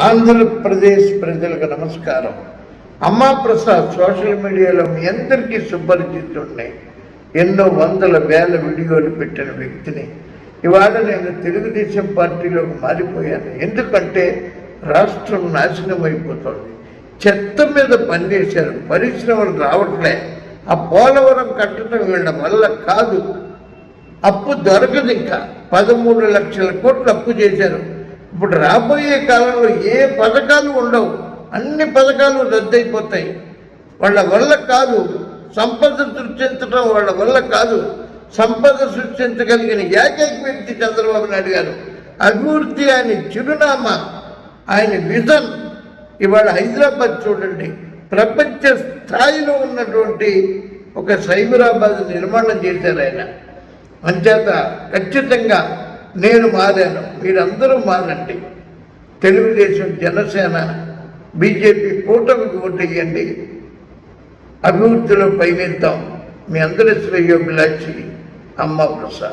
ఆంధ్రప్రదేశ్ ప్రజలకు నమస్కారం. అమ్మా ప్రసాద్ సోషల్ మీడియాలో మీ అందరికీ సుపరిచితుండే ఎన్నో వందల వేల వీడియోలు పెట్టిన వ్యక్తిని. ఇవాళ నేను తెలుగుదేశం పార్టీలోకి మారిపోయాను. ఎందుకంటే రాష్ట్రం నాశనం అయిపోతుంది. చెత్త మీద పనిచేశారు. పరిశ్రమలు రావట్లే. ఆ పోలవరం కట్టడం వీళ్ళ వల్ల కాదు. అప్పు దొరకదు ఇంకా. పదమూడు లక్షల కోట్లు అప్పు చేశారు. ఇప్పుడు రాబోయే కాలంలో ఏ పథకాలు ఉండవు. అన్ని పథకాలు రద్దయిపోతాయి. వాళ్ళ వల్ల కాదు సంపద సృష్టించడం వాళ్ళ వల్ల కాదు. సంపద సృష్టించగలిగిన ఏకైక వ్యక్తి చంద్రబాబు నాయుడు గారు. అభివృద్ధి ఆయన చిరునామా ఆయన విజన్. ఇవాళ హైదరాబాద్ చూడండి. ప్రపంచ స్థాయిలో ఉన్నటువంటి ఒక సైబరాబాద్ నిర్మాణం చేశారు ఆయన. అంచేత ఖచ్చితంగా నేను మారాను. మీరందరూ మారండి. తెలుగుదేశం జనసేన బీజేపీ కూటమికి ఓటేయండి అభివృద్ధిలో పయనిద్దాం మీ అందరి శ్రేయోభిలాషి అమ్మ ప్రసాద్.